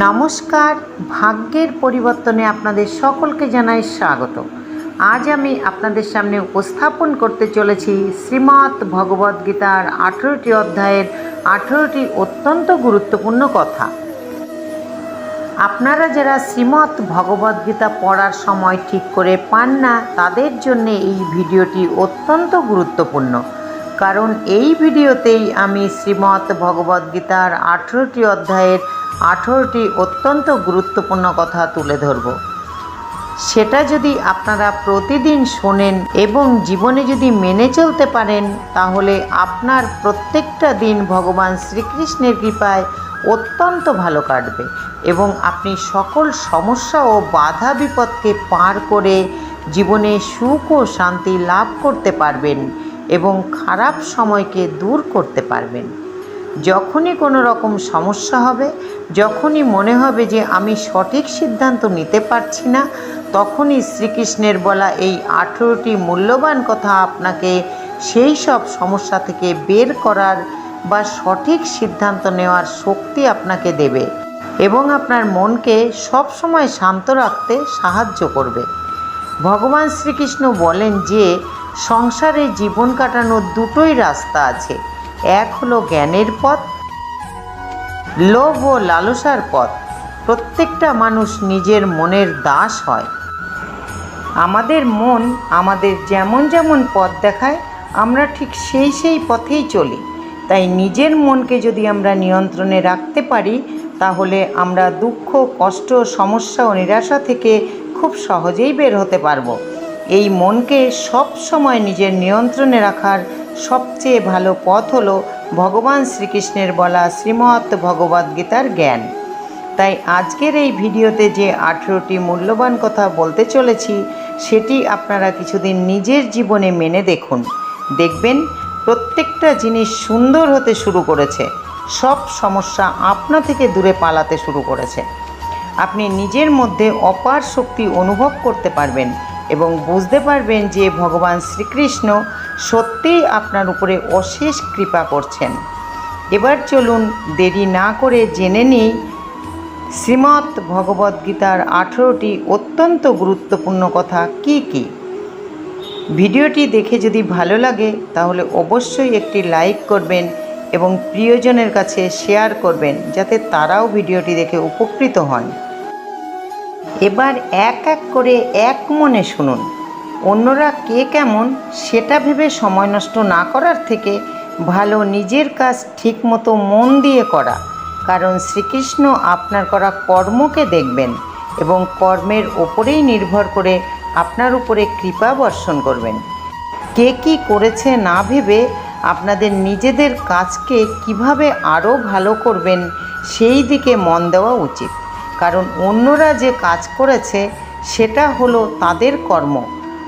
নমস্কার, ভাগ্যের পরিবর্তনে আপনাদের সকলকে জানাই স্বাগত। আজ আমি আপনাদের সামনে উপস্থাপন করতে চলেছি শ্রীমৎ ভগবদ্গীতার আঠেরোটি অধ্যায়ের আঠেরোটি অত্যন্ত গুরুত্বপূর্ণ কথা। আপনারা যারা শ্রীমৎ ভগবদ্গীতা পড়ার সময় ঠিক করে পান না, তাদের জন্য এই ভিডিওটি অত্যন্ত গুরুত্বপূর্ণ। কারণ এই ভিডিওতেই আমি শ্রীমৎ ভগবদ্গীতার আঠেরোটি অধ্যায়ের আঠেরোটি অত্যন্ত গুরুত্বপূর্ণ কথা তুলে ধরব। সেটা যদি আপনারা প্রতিদিন শোনেন এবং জীবনে যদি মেনে চলতে পারেন, তাহলে আপনার প্রত্যেকটা দিন ভগবান শ্রীকৃষ্ণের কৃপায় অত্যন্ত ভালো কাটবে এবং আপনি সকল সমস্যা ও বাধা বিপদকে পার করে জীবনে সুখ ও শান্তি লাভ করতে পারবেন। এবং খারাপ সময়কে দূর করতে পারবেন। যখনই কোনো রকম সমস্যা হবে, যখনই মনে হবে যে আমি সঠিক সিদ্ধান্ত নিতে পারছি না, তখনই শ্রীকৃষ্ণের বলা এই আঠেরোটি মূল্যবান কথা আপনাকে সেই সব সমস্যা থেকে বের করার বা সঠিক সিদ্ধান্ত নেওয়ার শক্তি আপনাকে দেবে এবং আপনার মনকে সব সময় শান্ত রাখতে সাহায্য করবে। ভগবান শ্রীকৃষ্ণ বলেন যে সংসারে জীবন কাটানোর দুটোই রাস্তা আছে। এক হলো জ্ঞানের পথ, লোভ ও লালসার পথ। প্রত্যেকটা মানুষ নিজের মনের দাস হয়। আমাদের মন আমাদের যেমন যেমন পথ দেখায়, আমরা ঠিক সেই সেই পথেই চলি। তাই নিজের মনকে যদি আমরা নিয়ন্ত্রণে রাখতে পারি, তাহলে আমরা দুঃখ, কষ্ট, সমস্যা ও নিরাশা থেকে খুব সহজেই বের হতে পারব। এই মনকে সব সময় নিজের নিয়ন্ত্রণে রাখার সবচেয়ে ভালো পথ হল ভগবান শ্রীকৃষ্ণের বলা শ্রীমৎ ভগবদ্গীতার জ্ঞান। তাই আজকের এই ভিডিওতে যে আঠেরোটি মূল্যবান কথা বলতে চলেছি, সেটি আপনারা কিছুদিন নিজের জীবনে মেনে দেখুন। দেখবেন প্রত্যেকটা জিনিস সুন্দর হতে শুরু করেছে। সব সমস্যা আপনা থেকে দূরে পালাতে শুরু করেছে। আপনি নিজের মধ্যে অপার শক্তি অনুভব করতে পারবেন। এবং বুঝতে পারবেন যে ভগবান শ্রীকৃষ্ণ সত্যিই আপনার উপরে অশেষ কৃপা করছেন। এবার চলুন দেরি না করে জেনে নিই শ্রীমৎ ভগবদ্গীতার আঠেরোটি অত্যন্ত গুরুত্বপূর্ণ কথা কি কি। ভিডিওটি দেখে যদি ভালো লাগে, তাহলে অবশ্যই একটি লাইক করবেন এবং প্রিয়জনের কাছে শেয়ার করবেন, যাতে তারাও ভিডিওটি দেখে উপকৃত হন। এবার এক এক করে এক মনে শুনুন। অন্যরা কে কেমন, সেটা ভেবে সময় নষ্ট না করার থেকে ভালো নিজের কাজ ঠিকমতো মন দিয়ে করা। কারণ শ্রীকৃষ্ণ আপনার করা কর্মকে দেখবেন এবং কর্মের ওপরেই নির্ভর করে আপনার উপরে কৃপা বর্ষণ করবেন। কে কি করেছে না ভেবে আপনাদের নিজেদের কাজকে কীভাবে আরও ভালো করবেন, সেই দিকে মন দেওয়া উচিত। কারণ অন্যরা যে কাজ করেছে, সেটা হলো তাদের কর্ম।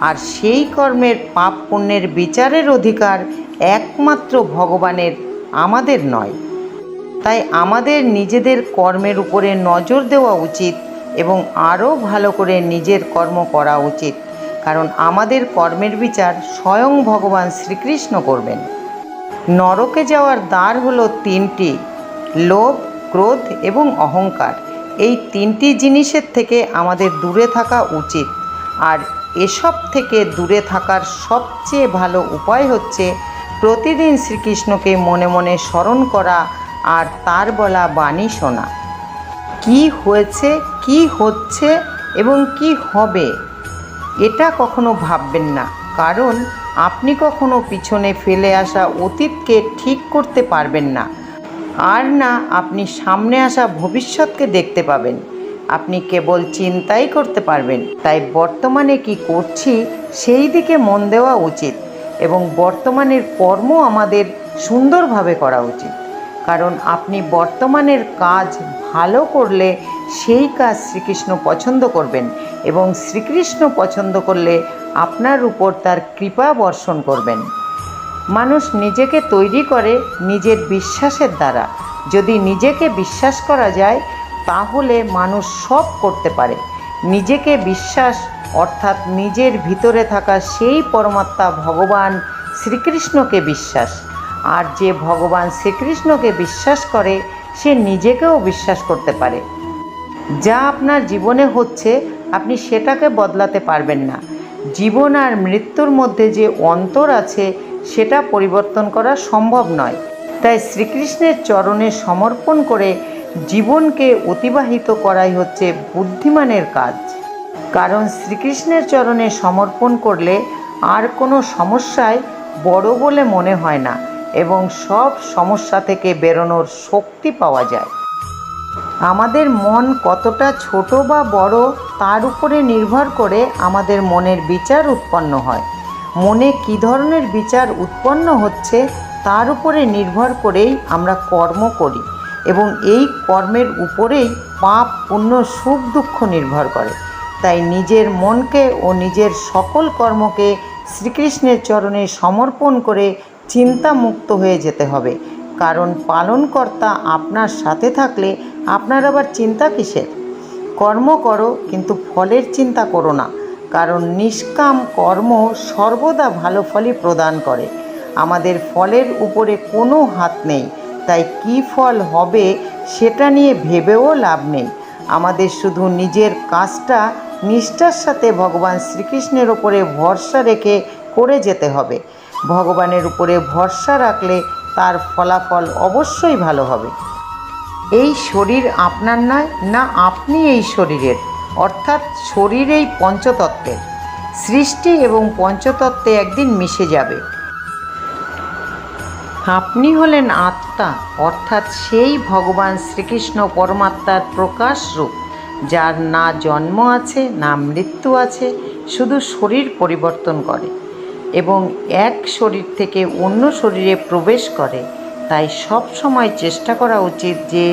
আর সেই কর্মের পাপ পুণ্যের বিচারের অধিকার একমাত্র ভগবানের, আমাদের নয়। তাই আমাদের নিজেদের কর্মের উপরে নজর দেওয়া উচিত এবং আরও ভালো করে নিজের কর্ম করা উচিত। কারণ আমাদের কর্মের বিচার স্বয়ং ভগবান শ্রীকৃষ্ণ করবেন। নরকে যাওয়ার দ্বার হলো তিনটি, লোভ, ক্রোধ এবং অহংকার। এই তিনটি জিনিসের থেকে আমাদের দূরে থাকা উচিত। আর এসব থেকে দূরে থাকার সবচেয়ে ভালো উপায় হচ্ছে প্রতিদিন শ্রীকৃষ্ণকে মনে মনে স্মরণ করা আর তার বলা বাণী শোনা। কি হয়েছে, কি হচ্ছে এবং কি হবে, এটা কখনো ভাববেন না। কারণ আপনি কখনো পিছনে ফেলে আসা অতীতকে ঠিক করতে পারবেন না। আর না, আপনি সামনে আসা ভবিষ্যৎকে দেখতে পাবেন। আপনি কেবল চিন্তাই করতে পারবেন। তাই বর্তমানে কি করছি, সেই দিকে মন দেওয়া উচিত এবং বর্তমানের কর্ম আমাদের সুন্দরভাবে করা উচিত। কারণ আপনি বর্তমানের কাজ ভালো করলে সেই কাজ শ্রীকৃষ্ণ পছন্দ করবেন এবং শ্রীকৃষ্ণ পছন্দ করলে আপনার উপর তার কৃপা বর্ষণ করবেন। মানুষ নিজেকে তৈরি করে নিজের বিশ্বাসের দ্বারা। যদি নিজেকে বিশ্বাস করা যায়, তাহলে মানুষ সব করতে পারে। নিজেকে বিশ্বাস, অর্থাৎ নিজের ভিতরে থাকা সেই পরমাত্মা ভগবান শ্রীকৃষ্ণকে বিশ্বাস। আর যে ভগবান শ্রীকৃষ্ণকে বিশ্বাস করে, সে নিজেকেও বিশ্বাস করতে পারে। যা আপনার জীবনে হচ্ছে, আপনি সেটাকে বদলাতে পারবেন না। জীবন আর মৃত্যুর মধ্যে যে অন্তর আছে সেটা পরিবর্তন করা সম্ভব নয়। তাই শ্রীকৃষ্ণের চরণে সমর্পণ করে জীবনকে অতিবাহিত করাই হচ্ছে বুদ্ধিমানের কাজ। কারণ শ্রীকৃষ্ণের চরণে সমর্পণ করলে আর কোনো সমস্যায় বড় বলে মনে হয় না এবং সব সমস্যা থেকে বেরোনোর শক্তি পাওয়া যায়। আমাদের মন কতটা ছোট বা বড় তার উপরে নির্ভর করে আমাদের মনের বিচার উৎপন্ন হয়। মনে কী ধরনের বিচার উৎপন্ন হচ্ছে তার উপরে নির্ভর করেই আমরা কর্ম করি এবং এই কর্মের উপরেই পাপ, পুণ্য, সুখ, দুঃখ নির্ভর করে। তাই নিজের মনকে ও নিজের সকল কর্মকে শ্রীকৃষ্ণের চরণে সমর্পণ করে চিন্তামুক্ত হয়ে যেতে হবে। কারণ পালনকর্তা আপনার সাথে থাকলে আপনার আবার চিন্তা কিসের? কর্ম করো, কিন্তু ফলের চিন্তা করো না। কারণ নিষ্কাম কর্ম সর্বদা ভালো ফলই প্রদান করে। আমাদের ফলের উপরে কোনো হাত নেই, তাই কি ফল হবে সেটা নিয়ে ভেবেও লাভ নেই। আমাদের শুধু নিজের কাজটা, নিষ্ঠার সাথে ভগবান শ্রীকৃষ্ণের ওপরে ভরসা রেখে করে যেতে হবে। ভগবানের উপরে ভরসা রাখলে তার ফলাফল অবশ্যই ভালো হবে। এই শরীর আপনার নয়, না আপনি এই শরীরের। অর্থাৎ শরীর এই পঞ্চতত্ত্বের সৃষ্টি এবং পঞ্চতত্ত্বে একদিন মিশে যাবে। আপনি হলেন আত্মা, অর্থাৎ সেই ভগবান শ্রীকৃষ্ণ পরমাত্মার প্রকাশ রূপ, যার না জন্ম আছে, না মৃত্যু আছে, শুধু শরীর পরিবর্তন করে এবং এক শরীর থেকে অন্য শরীরে প্রবেশ করে। তাই সব সময় চেষ্টা করা উচিত যে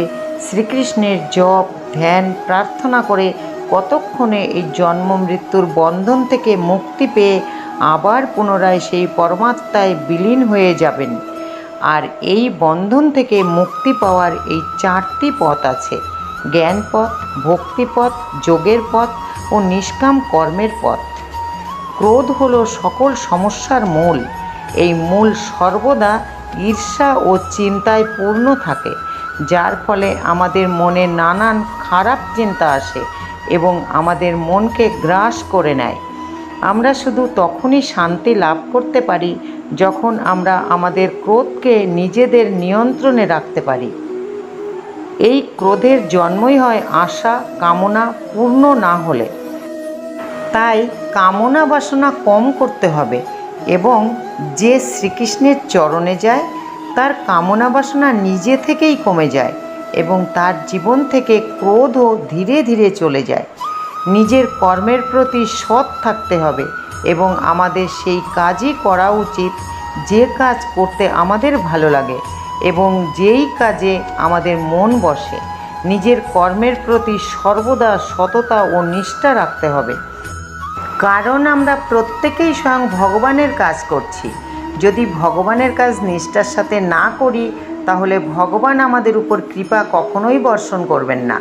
শ্রীকৃষ্ণের জপ, ধ্যান, প্রার্থনা করে কতক্ষণে এই জন্ম মৃত্যুর বন্ধন থেকে মুক্তি পেয়ে আবার পুনরায় সেই পরমাত্মায় বিলীন হয়ে যাবেন? আর এই বন্ধন থেকে মুক্তি পাওয়ার এই চারটি পথ আছে। জ্ঞান পথ ভক্তিপথ, যোগের পথ ও নিষ্কাম কর্মের পথ। ক্রোধ হল সকল সমস্যার মূল। এই মূল সর্বদা ঈর্ষা ও চিন্তায় পূর্ণ থাকে, যার ফলে আমাদের মনে নানান খারাপ চিন্তা আসে। এবং আমাদের মনকে গ্রাস করে নেয়। আমরা শুধু তখনই শান্তি লাভ করতে পারি যখন আমরা আমাদের ক্রোধকে নিজেদের নিয়ন্ত্রণে রাখতে পারি। এই ক্রোধের জন্মই হয় আশা, কামনা পূর্ণ না হলে। তাই কামনা বাসনা কম করতে হবে এবং যে শ্রীকৃষ্ণের চরণে যায়, তার কামনা বাসনা নিজে থেকেই কমে যায়। এবং তার জীবন থেকে ক্রোধও ধীরে ধীরে চলে যায়। নিজের কর্মের প্রতি সৎ থাকতে হবে এবং আমাদের সেই কাজই করা উচিত, যে কাজ করতে আমাদের ভালো লাগে এবং যেই কাজে আমাদের মন বসে। নিজের কর্মের প্রতি সর্বদা সততা ও নিষ্ঠা রাখতে হবে। কারণ আমরা প্রত্যেকেই স্বয়ং ভগবানের কাজ করছি। যদি ভগবানের কাজ নিষ্ঠার সাথে না করি তাহলে ভগবান আমাদের উপর কৃপা কখনোই বর্ষণ করবেন না।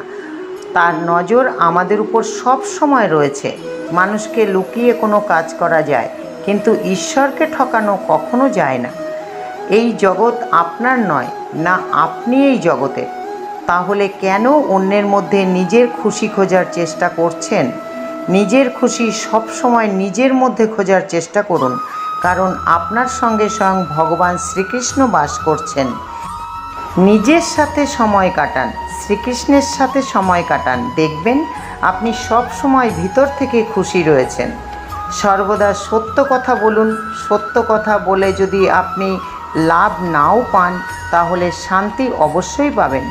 তার নজর আমাদের উপর সব সময় রয়েছে। মানুষকে লুকিয়ে কোনো কাজ করা যায়, কিন্তু ঈশ্বরকে ঠকানো কখনো যায় না। এই জগৎ আপনার নয়, না আপনি এই জগতের। তাহলে কেন অন্যের মধ্যে নিজের খুশি খোঁজার চেষ্টা করছেন? নিজের খুশি সব সময় নিজের মধ্যে খোঁজার চেষ্টা করুন, কারণ আপনার সঙ্গে স্বয়ং ভগবান শ্রীকৃষ্ণ বাস করছেন। নিজের সাথে সময় কাটান, শ্রীকৃষ্ণের সাথে সময় কাটান। দেখবেন আপনি সব সময় ভিতর থেকে খুশি রয়েছেন। সর্বদা সত্য কথা বলুন, সত্য কথা বলে যদি আপনি লাভ নাও পান, তাহলে শান্তি অবশ্যই পাবেন।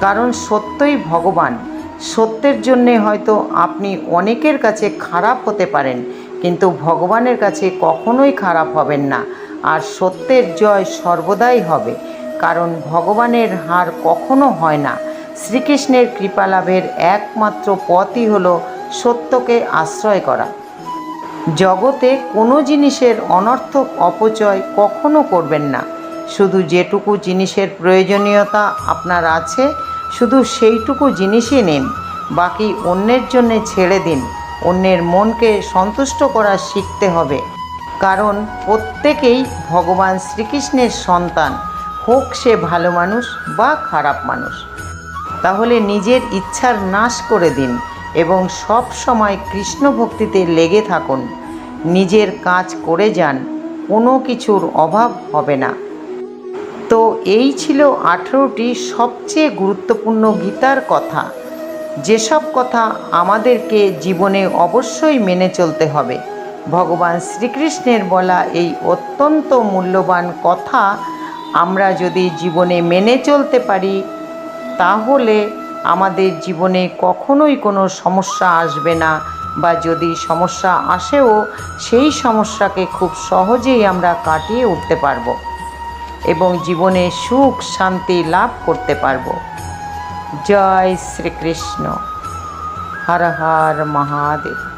কারণ সত্যই ভগবান। সত্যের জন্যে হয়তো আপনি অনেকের কাছে খারাপ হতে পারেন, কিন্তু ভগবানের কাছে কখনোই খারাপ হবেন না। আর সত্যের জয় সর্বদাই হবে। কারণ ভগবানের হার কখনো হয় না। শ্রীকৃষ্ণের কৃপালাভের একমাত্র পথই হল সত্যকে আশ্রয় করা। জগতে কোনো জিনিসের অনর্থক অপচয় কখনো করবেন না। শুধু যেটুকু জিনিসের প্রয়োজনীয়তা আপনার আছে, শুধু সেইটুকু জিনিসই নিন। বাকি অন্যের জন্যে ছেড়ে দিন। অন্যের মনকে সন্তুষ্ট করা শিখতে হবে। কারণ প্রত্যেকেই ভগবান শ্রীকৃষ্ণের সন্তান। হোক সে ভালো মানুষ বা খারাপ মানুষ। তাহলে নিজের ইচ্ছার নাশ করে দিন এবং সব সময় কৃষ্ণ ভক্তিতে লেগে থাকুন। নিজের কাজ করে যান, কোনো কিছুর অভাব হবে না। তো এই ছিল আঠেরোটি সবচেয়ে গুরুত্বপূর্ণ গীতার কথা। যেসব কথা আমাদেরকে জীবনে অবশ্যই মেনে চলতে হবে। ভগবান শ্রীকৃষ্ণের বলা এই অত্যন্ত মূল্যবান কথা আমরা যদি জীবনে মেনে চলতে পারি, তাহলে আমাদের জীবনে কখনোই কোনো সমস্যা আসবে না। বা যদি সমস্যা আসেও, সেই সমস্যাকে খুব সহজেই আমরা কাটিয়ে উঠতে পারব এবং জীবনে সুখ, শান্তি লাভ করতে পারব। জয় শ্রীকৃষ্ণ। হর হর মহাদেব।